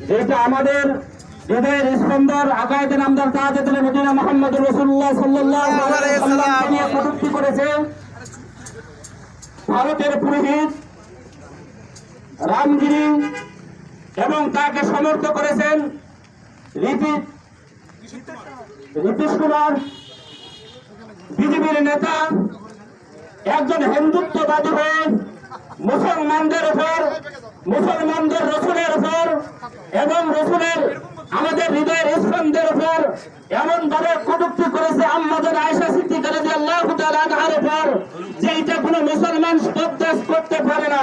যেটা আমাদের হৃদয়ের স্পন্দর আকায়দের নামদার তাহাজেদুল মদিনা মোহাম্মদ রসুল্লাহ কটূক্তি করেছে ভারতের পুরোহিত রামগিরি এবং তাকে সমর্থ করেছেন রিপি নীতিশ কুমার বিজেপির নেতা একজন হিন্দুত্ববাদী হয়ে মুসলমানদের উপর মুসলমানদের রসুলের উপর এবং রসুলের আমাদের হৃদয়ের ইসলামদের উপর এমন ভাবে কটুক্তি করেছে আমাদের আয়সা সিদ্দিক রাজি আল্লাহ আনহার উপর যে এটা কোনো মুসলমান বরদাস্ত করতে পারে না।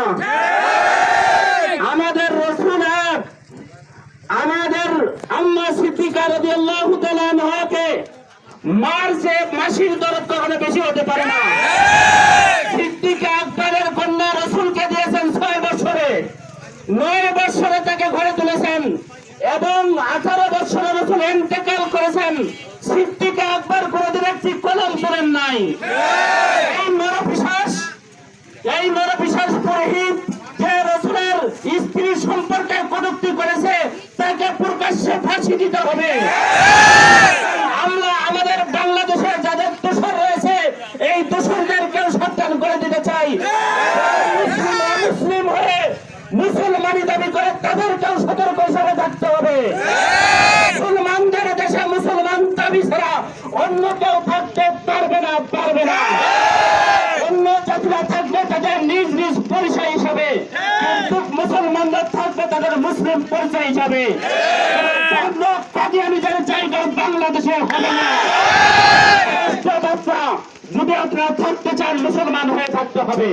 আমাদের রসুল আমাদের আম্মা সিদ্দিকা রাদিয়াল্লাহু তাআলা আনহাকে মার সে মাসির দরদ কখনো বেশি হতে পারে না। এবং আঠারো বছর রসুল ইন্তেকাল করেছেন। সিদ্দিকে একবার কোনোদিন একটি কলম করেন নাই। এই নরপিশাস এই নরপিশাস পুরোহিত স্ত্রী সম্পর্কে কটুক্তি করেছে, তাকে প্রকাশ্যে ফাঁসি দিতে হবে আমরা আমাদের বাংলাদেশে যাদের দোষর রয়েছে এই দোষরদেরকেও সাবধান করে দিতে চাই মুসলিম মুসলিম হয়ে মুসলমানি দাবি করে তাদেরকেও সতর্ক হিসাবে থাকতে হবে মুসলমানদের দেশে মুসলমান দাবি ছাড়া অন্য কেউ থাকতে পারবে না পারবে না। অন্য জাতিরা থাকবে তাদের নিজ নিজ পরিচয় হিসাবে। কিন্তু মুসলমানরা থাকবে তাদের মুসলিম পরিচয় হিসাবে। কাদিয়ানিদের জায়গা বাংলাদেশে হবে না। যদি আপনারা থাকতে চান মুসলমান হয়ে থাকতে হবে।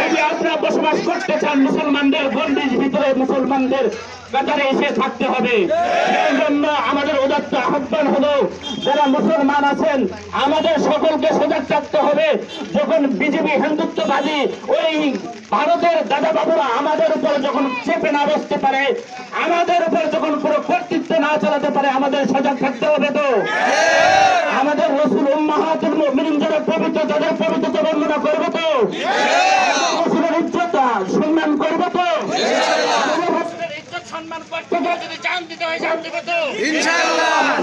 যদি আপনারা বসবাস করতে চান মুসলমানদের ভিতরে মুসলমানদের কাতারে এসে থাকতে হবে। সেই জন্য আমাদের উদাত্ত আহ্বান হলো, যারা মুসলমান আছেন, আমাদের সকলকে সজাগ থাকতে হবে। যখন বিজেপি হিন্দুত্ববাদী ওই ভারতের দাদা বাবুরা আমাদের উপর যখন চেপে না বসতে পারে, আমাদের উপর যখন পুরো কর্তৃত্ব না চালাতে পারে, আমাদের সজাগ থাকতে হবে তো? আমাদের রসুল উম্মাহাতুল মুমিনিন যারা পবিত্র তাদের পবিত্রতা বর্ণনা করবে তো? যদি জান দিতে হয় জান দিবে তো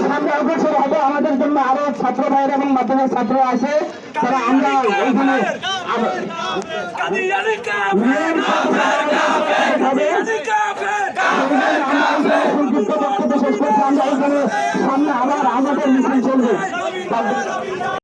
সামনে অগ্রসর হবে আমাদের জন্য আরও ছাত্র ভাইয়ের এবং মাধ্যমিক ছাত্র আছে। তারা আমরা ওইখানে সামনে আবার আমাদের মিছিল চলবে।